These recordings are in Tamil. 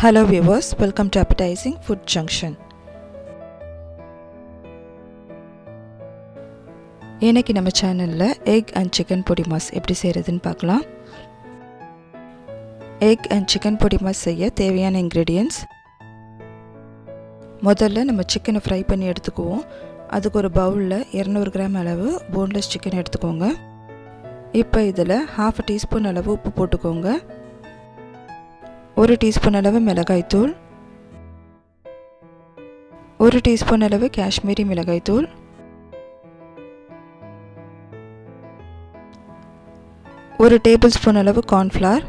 Hello viewers welcome to appetizing food junction இன்னைக்கு நம்ம சேனலில் எக் அண்ட் சிக்கன் பொடி மாஸ் எப்படி செய்கிறதுன்னு பார்க்கலாம். எக் அண்ட் சிக்கன் பொடி மாஸ் செய்ய தேவையான இன்க்ரீடியன்ஸ் முதல்ல நம்ம சிக்கனை ஃப்ரை பண்ணி எடுத்துக்குவோம். அதுக்கு ஒரு பவுலில் இரநூறு கிராம் அளவு போன்லெஸ் சிக்கன் எடுத்துக்கோங்க. இப்போ இதில் ஹாஃப் டீஸ்பூன் அளவு உப்பு போட்டுக்கோங்க. ஒரு டீஸ்பூன் அளவு மிளகாய்த்தூள் ஒரு டீஸ்பூன் அளவு காஷ்மீரி மிளகாய்த்தூள் ஒரு டேபிள் ஸ்பூன் அளவு கார்ன்ஃப்ளவர்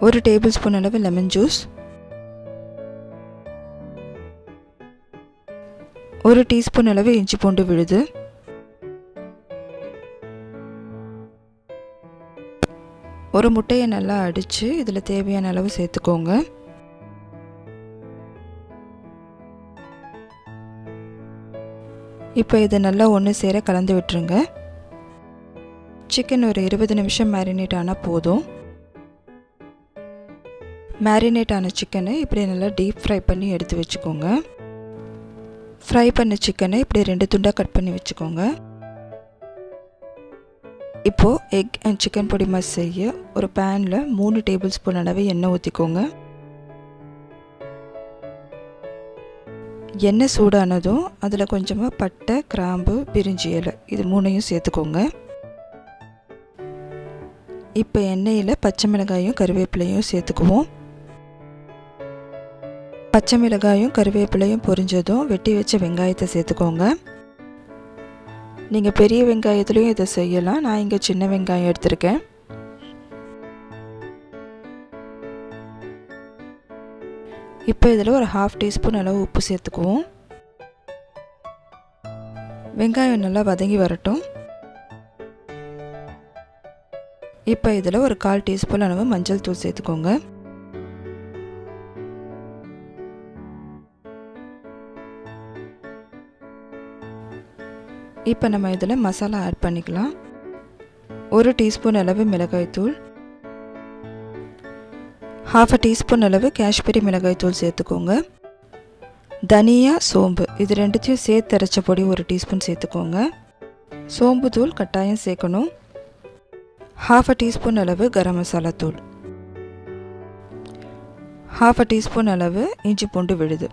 ஒரு டேபிள் ஸ்பூன் அளவு லெமன் ஜூஸ் ஒரு டீஸ்பூன் அளவு இஞ்சி பூண்டு விழுது. ஒரு முட்டையை நல்லா அடித்து இதில் தேவையான அளவு சேர்த்துக்கோங்க. இப்போ இதை நல்லா ஒன்று சேர கலந்து விட்டுருங்க. சிக்கன் ஒரு இருபது நிமிஷம் மேரினேட் ஆனால் போதும். மேரினேட் ஆன சிக்கனை இப்படி நல்லா டீப் ஃப்ரை பண்ணி எடுத்து வச்சுக்கோங்க. ஃப்ரை பண்ண சிக்கனை இப்படி ரெண்டு துண்டாக கட் பண்ணி வச்சுக்கோங்க. இப்போது எக் அண்ட் சிக்கன் பொடி மாஸ் செய்ய ஒரு பேனில் மூணு டேபிள் ஸ்பூன் அளவு எண்ணெய் ஊற்றிக்கோங்க எண்ணெய் சூடானதும் அதில் கொஞ்சமாக பட்டை கிராம்பு பிரிஞ்சி இலை இது மூணையும் சேர்த்துக்கோங்க. இப்போ எண்ணெயில் பச்சை மிளகாயும் கருவேப்பிலையும் சேர்த்துக்குவோம். பச்சை மிளகாயும் கருவேப்பிலையும் பொரிஞ்சதும் வெட்டி வச்ச வெங்காயத்தை சேர்த்துக்கோங்க. நீங்கள் பெரிய வெங்காயத்துலேயும் இதை செய்யலாம். நான் இங்கே சின்ன வெங்காயம் எடுத்திருக்கேன். இப்போ இதில் ஒரு ஹாஃப் டீஸ்பூன் அளவு உப்பு சேர்த்துக்குவோம். வெங்காயம் நல்லா வதங்கி வரட்டும். இப்போ இதில் ஒரு கால் டீஸ்பூன் அளவு மஞ்சள் தூள் சேர்த்துக்கோங்க. இப்போ நம்ம இதில் மசாலா ஆட் பண்ணிக்கலாம். ஒரு டீஸ்பூன் அளவு மிளகாய்த்தூள் ஹாஃப் அ டீஸ்பூன் அளவு காஷ்மீரி மிளகாய்த்தூள் சேர்த்துக்கோங்க. தனியா சோம்பு இது ரெண்டுத்தையும் சேர்த்து அரைச்ச பொடி ஒரு டீஸ்பூன் சேர்த்துக்கோங்க. சோம்பு தூள் கட்டாயம் சேர்க்கணும். ஹாஃப் அ டீஸ்பூன் அளவு கரம் மசாலா தூள். ஹாஃப் அ டீஸ்பூன் அளவு இஞ்சி பூண்டு விழுது.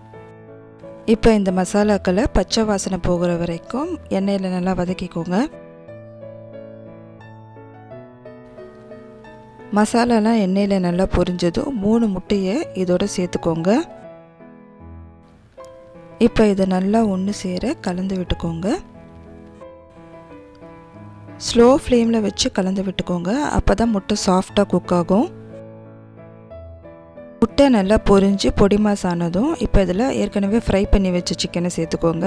இப்போ இந்த மசாலாக்களை பச்சை வாசனை போகிற வரைக்கும் எண்ணெயில் நல்லா வதக்கிக்கோங்க. மசாலாலாம் எண்ணெயில் நல்லா பொரிஞ்சதும் மூணு முட்டையை இதோட சேர்த்துக்கோங்க. இப்போ இதை நல்லா ஒன்று சேர கலந்து விட்டுக்கோங்க. ஸ்லோ ஃப்ளேமில் வச்சு கலந்து விட்டுக்கோங்க. அப்போ தான் முட்டை சாஃப்டாக குக் ஆகும். முட்டை நல்லா பொரிஞ்சு பொடி மாஸ் ஆனதும் இப்போ இதில் ஏற்கனவே ஃப்ரை பண்ணி வச்ச சிக்கனை சேர்த்துக்கோங்க.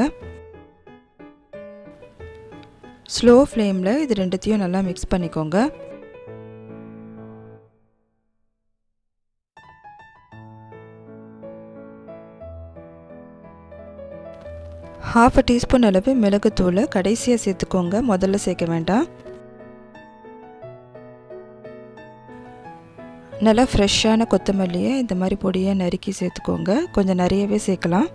ஸ்லோ ஃப்ளேமில் இது ரெண்டுத்தையும் நல்லா மிக்ஸ் பண்ணிக்கோங்க. ஹாஃப் அ டீஸ்பூன் அளவு மிளகுத்தூளை கடைசியாக சேர்த்துக்கோங்க. முதல்ல சேர்க்க வேண்டாம். நல்லா ஃப்ரெஷ்ஷான கொத்தமல்லியை இந்த மாதிரி பொடியை நறுக்கி சேர்த்துக்கோங்க. கொஞ்சம் நிறையவே சேர்க்கலாம்.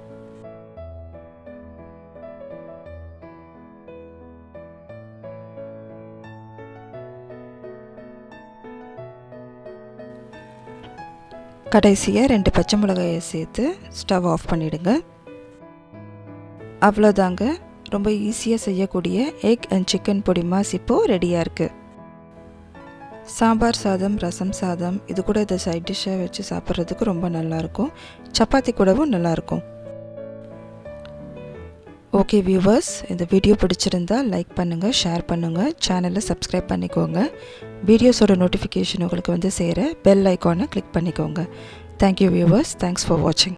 கடைசியாக ரெண்டு பச்சை மிளகாயை சேர்த்து ஸ்டவ் ஆஃப் பண்ணிவிடுங்க அவ்வளோதாங்க. ரொம்ப ஈஸியாக செய்யக்கூடிய எக் அண்ட் சிக்கன் பொடி மாஸ் இப்போது ரெடியாக இருக்குது சாம்பார் சாதம் ரசம் சாதம் இது கூட இதை சைட் டிஷ்ஷாக வச்சு சாப்பிட்றதுக்கு ரொம்ப நல்லாயிருக்கும். சப்பாத்தி கூடவும் நல்லாயிருக்கும். ஓகே வியூவர்ஸ் இந்த வீடியோ பிடிச்சிருந்தா லைக் பண்ணுங்கள் ஷேர் பண்ணுங்கள் சேனலை சப்ஸ்கிரைப் பண்ணிக்கோங்க. வீடியோஸோட நோட்டிஃபிகேஷன் உங்களுக்கு வந்து சேர பெல் ஐக்கானை கிளிக் பண்ணிக்கோங்க. Thank you viewers thanks for வாட்சிங்